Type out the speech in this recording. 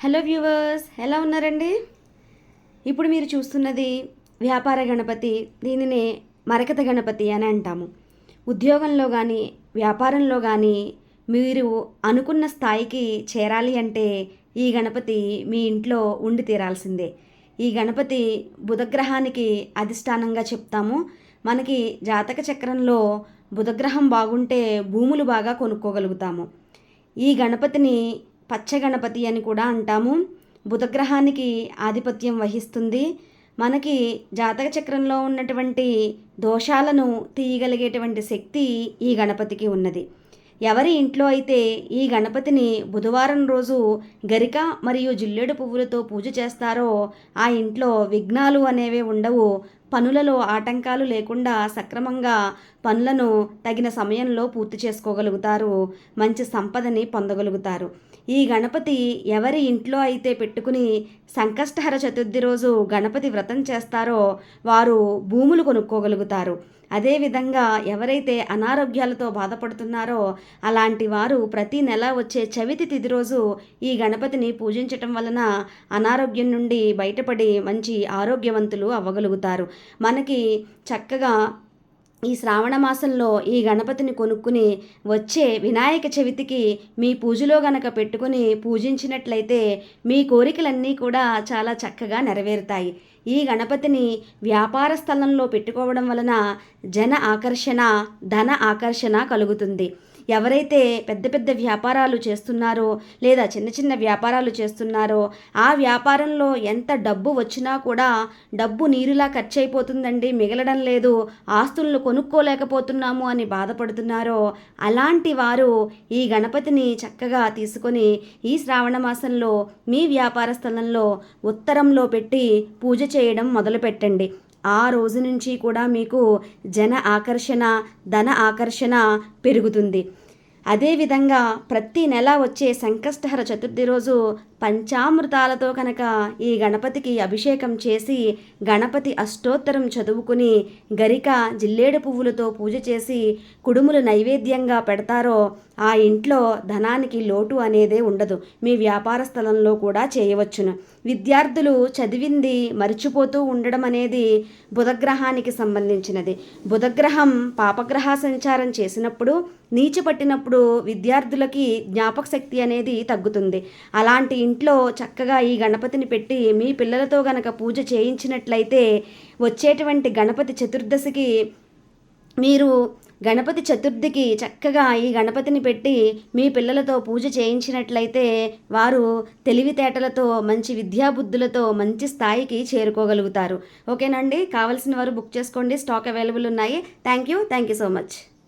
Hello viewers ఎలా ఉన్నారండి? ఇప్పుడు మీరు చూస్తున్నది వ్యాపార గణపతి దీనినే మరకత గణపతి అని అంటాము. ఉద్యోగంలో కానీ వ్యాపారంలో కానీ మీరు అనుకున్న స్థాయికి చేరాలి అంటే ఈ గణపతి మీ ఇంట్లో ఉండి తీరాల్సిందే. ఈ గణపతి బుధగ్రహానికి అధిష్టానంగా చెప్తాము. మనకి జాతక చక్రంలో బుధగ్రహం బాగుంటే భూములు బాగా కొనుక్కోగలుగుతాము. ఈ గణపతిని పచ్చ గణపతి అని కూడా అంటాము. బుధగ్రహానికి ఆధిపత్యం వహిస్తుంది. మనకి జాతక చక్రంలో ఉన్నటువంటి దోషాలను తీయగలిగేటువంటి శక్తి ఈ గణపతికి ఉన్నది. ఎవరి ఇంట్లో అయితే ఈ గణపతిని బుధవారం రోజు గరిక మరియు జిల్లేడు పువ్వులతో పూజ చేస్తారో ఆ ఇంట్లో విఘ్నాలు అనేవి ఉండవు. పనులలో ఆటంకాలు లేకుండా సక్రమంగా పనులను తగిన సమయంలో పూర్తి చేసుకోగలుగుతారు మంచి సంపదని పొందగలుగుతారు. ఈ గణపతి ఎవరి ఇంట్లో అయితే పెట్టుకుని సంకష్టహర చతుర్థి రోజు గణపతి వ్రతం చేస్తారో వారు భూములు కొనుక్కోగలుగుతారు. అదేవిధంగా ఎవరైతే అనారోగ్యాలతో బాధపడుతున్నారో అలాంటి వారు ప్రతి నెల వచ్చే చవితి తిథి రోజు ఈ గణపతిని పూజించటం వలన అనారోగ్యం నుండి బయటపడి మంచి ఆరోగ్యవంతులు అవ్వగలుగుతారు. మనకి చక్కగా ఈ శ్రావణ మాసంలో ఈ గణపతిని కొనుక్కుని వచ్చే వినాయక చవితికి మీ పూజలో గనక పెట్టుకుని పూజించినట్లయితే మీ కోరికలన్నీ కూడా చాలా చక్కగా నెరవేరుతాయి. ఈ గణపతిని వ్యాపార స్థలంలో పెట్టుకోవడం వలన జన ఆకర్షణ ధన ఆకర్షణ కలుగుతుంది. ఎవరైతే పెద్ద పెద్ద వ్యాపారాలు చేస్తున్నారో లేదా చిన్న చిన్న వ్యాపారాలు చేస్తున్నారో ఆ వ్యాపారంలో ఎంత డబ్బు వచ్చినా కూడా డబ్బు నీరులా ఖర్చు అయిపోతుందండి మిగలడం లేదు. ఆస్తులను కొనుక్కోలేకపోతున్నాము అని బాధపడుతున్నారో అలాంటి వారు ఈ గణపతిని చక్కగా తీసుకొని ఈ శ్రావణ మాసంలో మీ వ్యాపార స్థలంలో ఉత్తరంలో పెట్టి పూజ చేయడం మొదలుపెట్టండి. ఆ రోజు నుంచి కూడా మీకు జన ఆకర్షణ ధన ఆకర్షణ పెరుగుతుంది. అదేవిధంగా ప్రతి నెల వచ్చే సంకష్టహర చతుర్థి రోజు పంచామృతాలతో కనుక ఈ గణపతికి అభిషేకం చేసి గణపతి అష్టోత్తరం చదువుకుని గరిక జిల్లేడు పువ్వులతో పూజ చేసి కుడుములు నైవేద్యంగా పెడతారో ఆ ఇంట్లో ధనానికి లోటు అనేదే ఉండదు. మీ వ్యాపార స్థలంలో కూడా చేయవచ్చును. విద్యార్థులు చదివింది మరిచిపోతూ ఉండడం అనేది బుధగ్రహానికి సంబంధించినది. బుధగ్రహం పాపగ్రహ సంచారం చేసినప్పుడు నీచి పట్టినప్పుడు విద్యార్థులకి జ్ఞాపక శక్తి అనేది తగ్గుతుంది. అలాంటి ఇంట్లో చక్కగా ఈ గణపతిని పెట్టి మీ పిల్లలతో గనక పూజ చేయించినట్లయితే వచ్చేటువంటి గణపతి చతుర్దశికి మీరు గణపతి చతుర్థికి చక్కగా ఈ గణపతిని పెట్టి మీ పిల్లలతో పూజ చేయించినట్లయితే వారు తెలివితేటలతో మంచి విద్యాబుద్ధులతో మంచి స్థాయికి చేరుకోగలుగుతారు. ఓకేనండి? కావలసిన వారు బుక్ చేసుకోండి. స్టాక్ అవైలబుల్ ఉన్నాయి. Thank you. Thank you so much.